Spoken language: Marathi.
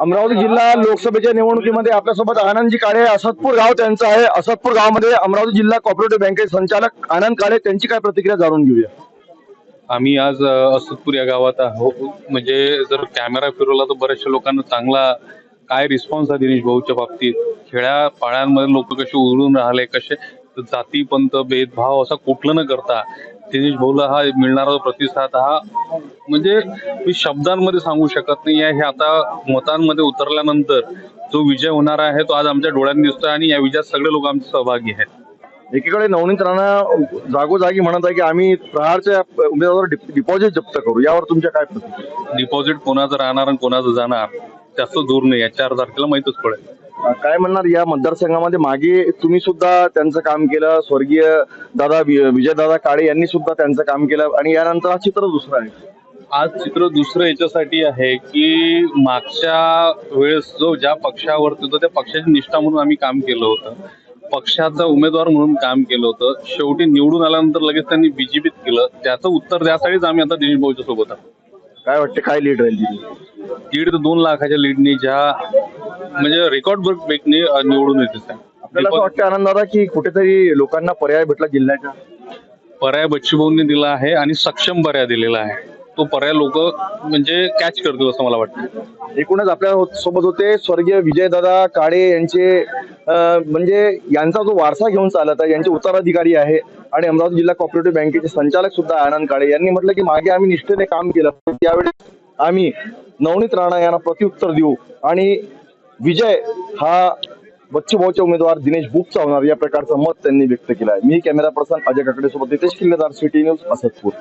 अमरावती जिल्हा लोकसभेच्या निवडणुकीमध्ये आपल्यासोबत आनंदजी काळे असदपूर गाव त्यांचं आहे. असदपूर गावामध्ये अमरावती जिल्हा कॉपरेटिव्ह बँकेचे संचालक आनंद काळे त्यांची काय प्रतिक्रिया जाणून घेऊया. आम्ही आज अ, असदपूर या गावात आहोत म्हणजे जर कॅमेरा फिरवला तर बऱ्याचशा लोकांना चांगला काय रिस्पॉन्स आहे दिनेश भाऊच्या बाबतीत? खेड्या पाड्यांमध्ये लोक कसे उरून राहिले कसे जाती पंत भेदभाव असा कुठलं न करता दिनेश भाऊला हा मिळणारा जो प्रतिसाद हा म्हणजे मी शब्दांमध्ये सांगू शकत नाही आहे. हे आता मतांमध्ये उतरल्यानंतर जो विजय होणार आहे तो आज आमच्या डोळ्यांनी दिसतोय आणि या विजयात सगळे लोक आमचे सहभागी आहेत. एकीकडे नवनीत राणा जागोजागी म्हणत आहे की आम्ही प्रहारच्या उमेदवारावर डिप- डिपॉझिट जप्त करू. यावर तुमच्या काय डिपॉझिट कोणाचं राहणार आणि कोणाचं जाणार जास्त दूर नाही. या चार तारखेला माहीतच पडेल. काय म्हणणार या मतदारसंघामध्ये मागे तुम्ही सुद्धा त्यांचं काम केलं स्वर्गीय दादा विजय दादा काळे यांनी सुद्धा त्यांचं काम केलं आणि यानंतर हा चित्र दुसरं आहे. आज चित्र दुसरं याच्यासाठी आहे की मागच्या वेळेस जो ज्या पक्षावरती होता त्या पक्षाची निष्ठा म्हणून आम्ही काम केलं होतं. पक्षाचा उमेदवार म्हणून काम केलं होतं. शेवटी निवडून आल्यानंतर लगेच त्यांनी बीजेपीत केलं. त्याचं उत्तर द्यासाठीच आम्ही आता दिनेश भाऊच्या सोबत आहोत. काय वाटते काय लीड राहील तिथे? दीड ते दोन लाखाच्या लीडनी ज्या म्हणजे रेकॉर्ड ब्रेकने निवडून येते आपल्याला असं वाटतं आनंद दादा की कुठेतरी लोकांना पर्याय भेटला जिल्ह्याच्या पर्याय बच्चूभाऊंनी दिला आहे आणि सक्षम पर्याय दिलेला आहे. तो पर्याय लोक म्हणजे कॅच करतील असं मला वाटतं. एकूणच आपल्यासोबत होते स्वर्गीय विजयदादा काळे यांचे म्हणजे यांचा जो वारसा घेऊन चालत आहे यांचे उत्तराधिकारी आहे आणि अमरावती जिल्हा कॉपरेटिव्ह बँकेचे संचालक सुद्धा आनंद काळे. यांनी म्हटलं की मागे आम्ही निष्ठेने काम केलं. पण त्यावेळी आम्ही नवनीत राणा यांना प्रत्युत्तर देऊ आणि विजय हा बच्चूभाऊचे उमेदवार दिनेश बुकचा होणार. या प्रकारचं मत त्यांनी व्यक्त केलं आहे मी कॅमेरा पर्सन अजय काकडे सोबत नितेश किल्लेदार सिटी न्यूज असतपूर.